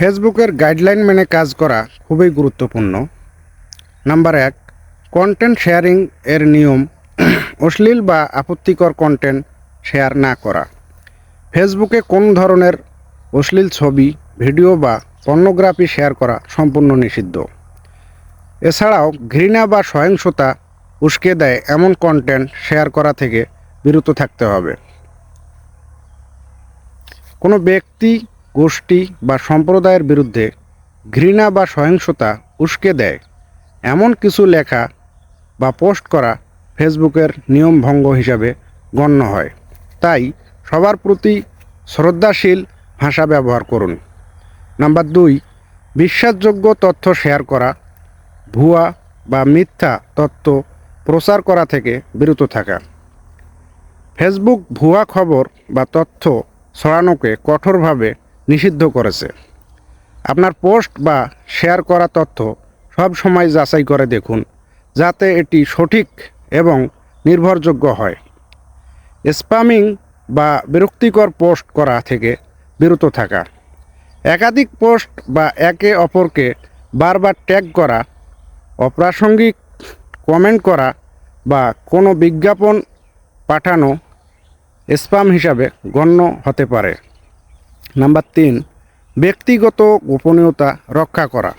ফেসবুকের গাইডলাইন মেনে কাজ করা খুবই গুরুত্বপূর্ণ। নাম্বার এক কন্টেন্ট শেয়ারিং এর নিয়ম অশ্লীল বা আপত্তিকর কন্টেন্ট শেয়ার না করা। ফেসবুকে কোন ধরনের অশ্লীল ছবি, ভিডিও বা পর্নোগ্রাফি শেয়ার করা সম্পূর্ণ নিষিদ্ধ। এছাড়াও, ঘৃণা বা সহিংসতা উস্কে দেয় এমন কন্টেন্ট শেয়ার করা থেকে বিরত থাকতে হবে। কোনো ব্যক্তি গোষ্ঠী বা সম্প্রদায়ের বিরুদ্ধে ঘৃণা বা সহিংসতা উস্কে দেয়। এমন কিছু লেখা বা পোস্ট করা ফেসবুকের নিয়ম ভঙ্গ হিসাবে গণ্য হয়। তাই সবার প্রতি শ্রদ্ধাশীল ভাষা ব্যবহার করুন। নাম্বার দুই, বিশ্বাসযোগ্য তথ্য শেয়ার করা। ভুয়া বা মিথ্যা তথ্য প্রচার করা থেকে বিরত থাকা। ফেসবুক ভুয়া খবর বা তথ্য ছড়ানোকে কঠোরভাবে নিষিদ্ধ করেছে। আপনার পোস্ট বা শেয়ার করা তথ্য সব সময় যাচাই করে দেখুন, যাতে এটি সঠিক এবং নির্ভরযোগ্য হয়। স্প্যামিং বা বিরক্তিকর পোস্ট করা থেকে বিরত থাকা। একাধিক পোস্ট বা একে অপরকে বারবার ট্যাগ করা, অপ্রাসঙ্গিক কমেন্ট করা বা কোনো বিজ্ঞাপন পাঠানো স্প্যাম হিসাবে গণ্য হতে পারে। নাম্বার তিন, ব্যক্তিগত গোপনীয়তা রক্ষা করা।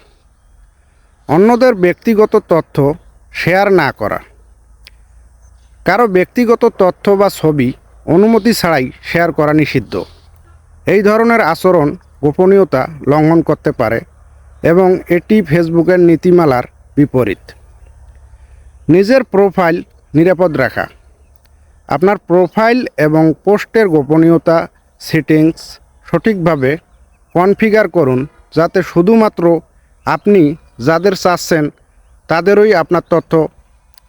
অন্যদের ব্যক্তিগত তথ্য শেয়ার না করা। কারও ব্যক্তিগত তথ্য বা ছবি অনুমতি ছাড়াই শেয়ার করা নিষিদ্ধ। এই ধরনের আচরণ গোপনীয়তা লঙ্ঘন করতে পারে এবং এটি ফেসবুকের নীতিমালার বিপরীত। নিজের প্রোফাইল নিরাপদ রাখা। আপনার প্রোফাইল এবং পোস্টের গোপনীয়তা, সেটিংস সঠিকভাবে কনফিগার করুন যাতে শুধুমাত্র আপনি যাদের চাচ্ছেন তাদেরই আপনার তথ্য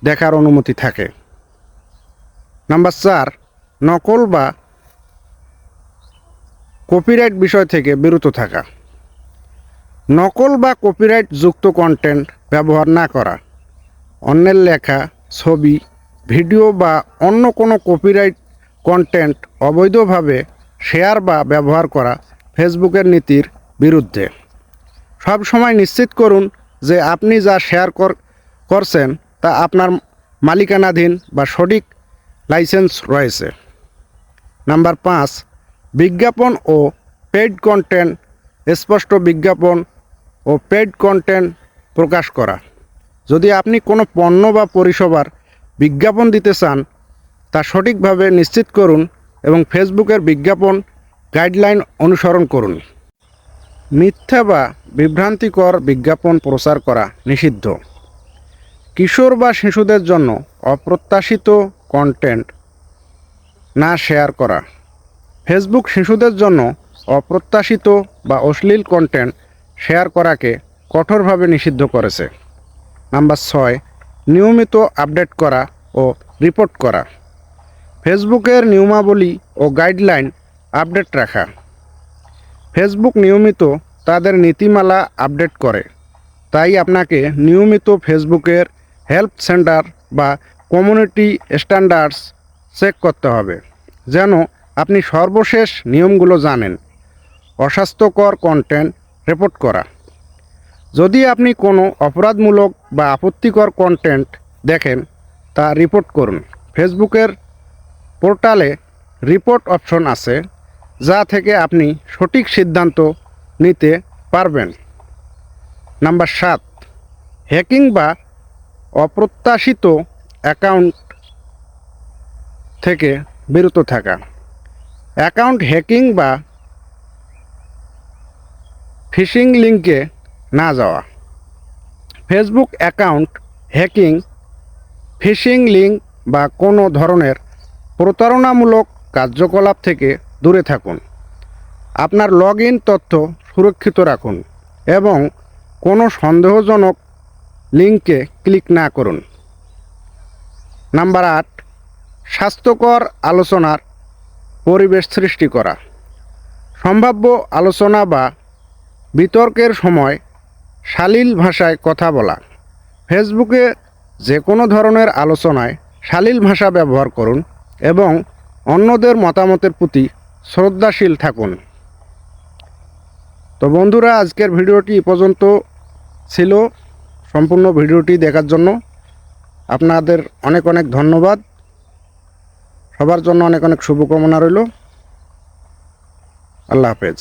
দেখার অনুমতি থাকে। নাম্বার চার, নকল বা কপিরাইট বিষয় থেকে বিরত থাকা। নকল বা কপিরাইট যুক্ত কন্টেন্ট ব্যবহার না করা, অন্যের লেখা, ছবি, ভিডিও বা অন্য কোনো কপিরাইট কন্টেন্ট অবৈধভাবে শেয়ার বা ব্যবহার করা ফেসবুকের নীতির বিরুদ্ধে। সব সময় নিশ্চিত করুন যে আপনি যা শেয়ার কর, করছেন তা আপনার মালিকানাধীন বা সঠিক লাইসেন্স রয়েছে। নাম্বার পাঁচ, বিজ্ঞাপন ও পেইড কন্টেন্ট, স্পষ্ট বিজ্ঞাপন ও পেইড কন্টেন্ট প্রকাশ করা। যদি আপনি কোনো পণ্য বা পরিষেবার বিজ্ঞাপন দিতে চান, তা সঠিকভাবে নিশ্চিত করুন এবং ফেসবুকের বিজ্ঞাপন গাইডলাইন অনুসরণ করুন। মিথ্যা বা বিভ্রান্তিকর বিজ্ঞাপন প্রচার করা নিষিদ্ধ। কিশোর বা শিশুদের জন্য অপ্রত্যাশিত কন্টেন্ট না শেয়ার করা। ফেসবুক শিশুদের জন্য অপ্রত্যাশিত বা অশ্লীল কন্টেন্ট শেয়ার করাকে কঠোরভাবে নিষিদ্ধ করেছে। নাম্বার ছয়, নিয়মিত আপডেট করা ও রিপোর্ট করা। ফেসবুকের নিয়মাবলী ও গাইডলাইন আপডেট রাখা। ফেসবুক নিয়মিত তাদের নীতিমালা আপডেট করে। তাই আপনাকে নিয়মিত ফেসবুকের হেল্প সেন্টার বা কমিউনিটি স্ট্যান্ডার্ডস চেক করতে হবে, যেন আপনি সর্বশেষ নিয়মগুলো জানেন। অস্বাস্থ্যকর কন্টেন্ট রিপোর্ট করা। যদি আপনি কোনো অপরাধমূলক বা আপত্তিকর কন্টেন্ট দেখেন, তা রিপোর্ট করুন। ফেসবুকের পোর্টালে রিপোর্ট অপশন আছে যা থেকে আপনি সঠিক সিদ্ধান্ত নিতে পারবেন। নাম্বার সাত, হ্যাকিং বা অপ্রত্যাশিত অ্যাকাউন্ট থেকে বিরত থাকা। অ্যাকাউন্ট হ্যাকিং বা ফিশিং লিঙ্কে না যাওয়া। Facebook account hacking, phishing link বা কোনো ধরনের প্রতারণামূলক কার্যকলাপ থেকে দূরে থাকুন। আপনার লগ ইন তথ্য সুরক্ষিত রাখুন এবং কোনো সন্দেহজনক লিঙ্কে ক্লিক না করুন। নাম্বার আট, স্বাস্থ্যকর আলোচনার পরিবেশ সৃষ্টি করা। সম্ভাব্য আলোচনা বা বিতর্কের সময় শালীল ভাষায় কথা বলা। ফেসবুকে যে কোনো ধরনের আলোচনায় শালীল ভাষা ব্যবহার করুন। এবং অন্যদের মতামতের প্রতি শ্রদ্ধাশীল থাকুন। তো বন্ধুরা, আজকের ভিডিওটি পর্যন্ত ছিল। সম্পূর্ণ ভিডিওটি দেখার জন্য আপনাদের অনেক অনেক ধন্যবাদ। সবার জন্য অনেক অনেক শুভকামনা রইল। আল্লাহ হাফেজ।